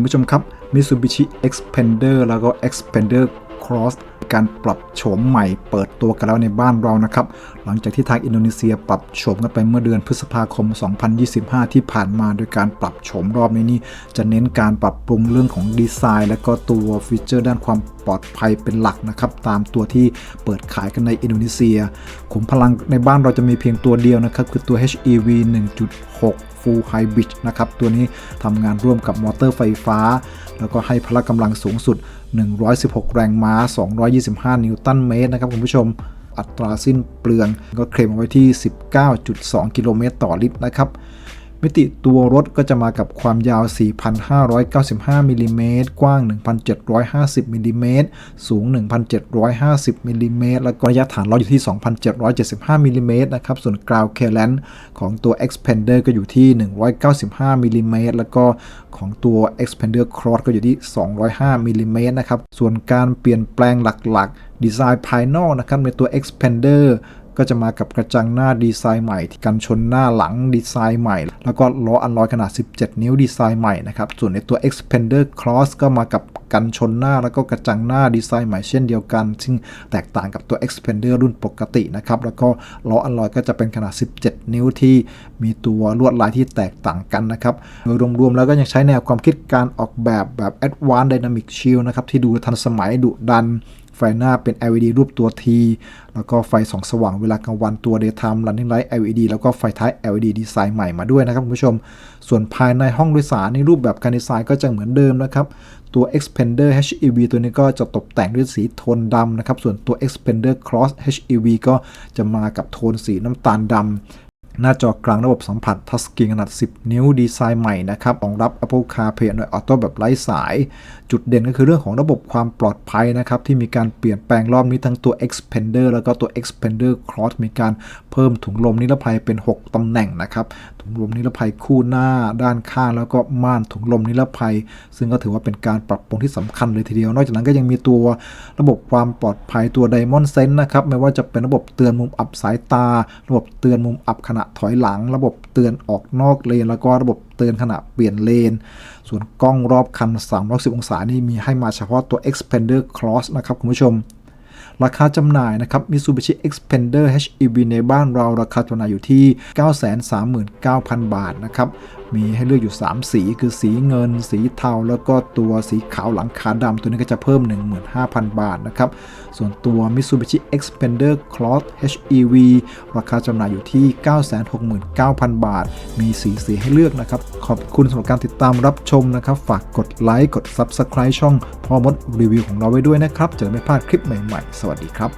คุณผู้ชมครับ Mitsubishi Xpander แล้วก็ Xpander Cross การปรับโฉมใหม่เปิดตัวกันแล้วในบ้านเรานะครับ หลังจากที่ทางอินโดนีเซียปรับโฉมกันไปเมื่อเดือนพฤษภาคม 2025 ที่ผ่านมา โดยการปรับโฉมรอบนี้นี่จะเน้นการปรับปรุงเรื่องของดีไซน์ และก็ตัวฟีเจอร์ด้านความปลอดภัยเป็นหลักนะครับตามตัวที่เปิดขายกันในอินโดนีเซีย ขุมพลังในบ้านเราจะมีเพียงตัวเดียวนะครับคือตัว HEV 1.6 Full Hybrid นะครับตัวนี้ทำงานร่วมกับมอเตอร์ไฟฟ้า แล้วก็ให้พละกำลังสูงสุด 116 แรงม้า 225 นิวตันเมตรนะครับคุณผู้ชม อัตราสิ้นเปลืองก็เคลมเอาไว้ที่ 19.2 กิโลเมตรต่อลิตรนะครับ มิติตัวรถก็จะมากับความยาว 4,595มิลลิเมตรกว้าง 1,750มิลลิเมตรสูง 1,750มิลลิเมตรแล้วก็ระยะฐานล้ออยู่ที่ 2,775มิลลิเมตรนะครับ ส่วนกราวเคลนของตัว Expander ก็อยู่ที่ 195มิลลิเมตรแล้วก็ของตัว Expander Cross ก็อยู่ที่ 205มิลลิเมตรนะครับ ส่วนการเปลี่ยนแปลงหลักๆ ดีไซน์ภายนอกนะครับในตัว Expander ก็จะมากับกระจังหน้าดีไซน์ใหม่กันชนหน้าหลังดีไซน์ใหม่ แล้วก็ล้ออัลลอยขนาด 17 นิ้วดีไซน์ใหม่นะครับ ส่วนในตัว Expander Cross ก็มากับกันชนหน้าแล้วก็กระจังหน้าดีไซน์ใหม่เช่นเดียวกัน ซึ่งแตกต่างกับตัว Expander รุ่นปกตินะครับ แล้วก็ล้ออัลลอยก็จะเป็นขนาด 17 นิ้วที่มีตัวลวดลายที่แตกต่างกันนะครับ โดยรวมๆแล้วก็ยังใช้แนวความคิดการออกแบบแบบ Advanced Dynamic Shield นะครับที่ดูทันสมัยดุดัน ไฟหน้าเป็น LED รูปตัว T แล้วก็ไฟสองสว่างเวลากลางวันตัว Daytime Running Light LED แล้วก็ไฟท้าย LED ดีไซน์ใหม่มาด้วยนะครับคุณผู้ชม ส่วนภายในห้องโดยสารในรูปแบบการดีไซน์ก็จะเหมือนเดิมนะครับ ตัว Expander HEV ตัวนี้ก็จะตกแต่งด้วยสีโทนดำนะครับ ส่วนตัว Expander Cross HEV ก็จะมากับโทนสีน้ำตาลดำ หน้าจอกลางระบบสัมผัสทัชสกรีนขนาด 10 นิ้วดีไซน์ใหม่นะครับรองรับ Apple CarPlay Android Auto แบบไร้สาย จุดเด่นก็คือเรื่องของระบบความปลอดภัยนะครับที่มีการเปลี่ยนแปลงรอบนี้ทั้งตัว Expander แล้วก็ตัว Expander Cross มีการเพิ่มถุงลมนิรภัยเป็น 6 ตำแหน่งนะครับถุงลมนิรภัยคู่หน้าด้านข้างแล้วก็ม่านถุงลมนิรภัย ซึ่งก็ถือว่าเป็นการปรับปรุงที่สำคัญเลยทีเดียว นอกจากนั้นก็ยังมีตัวระบบความปลอดภัยตัว Diamond Sense นะครับ ไม่ว่าจะเป็นระบบเตือนมุมอับสายตา ระบบเตือนมุมอับขณะถอยหลัง ระบบเตือนออกนอกเลน แล้วก็ระบบเตือนขณะเปลี่ยนเลน ส่วนกล้องรอบคัน310องศานี่มีให้มาเฉพาะตัว Expander Cross นะครับคุณผู้ชม ราคาจำหน่ายนะครับ Mitsubishi Xpander HEV ในบ้านเราราคาจำหน่ายอยู่ที่ 939,000 บาทนะครับ มีให้เลือกอยู่ 3 สีคือสีเงิน สีเทา แล้วก็ตัวสีขาวหลังคาดำตัวนี้ก็จะเพิ่ม 15,000 บาทนะครับ ส่วนตัว Mitsubishi Expander Cross HEV ราคาจำหน่ายอยู่ที่ 969,000 บาท มีสีสีให้เลือกนะครับ ขอบคุณสำหรับการติดตามรับชมนะครับ ฝากกดไลค์กด Subscribe ช่องพ่อมดรีวิวของเราไว้ด้วยนะครับ จะได้ไม่พลาดคลิปใหม่ๆ สวัสดีครับ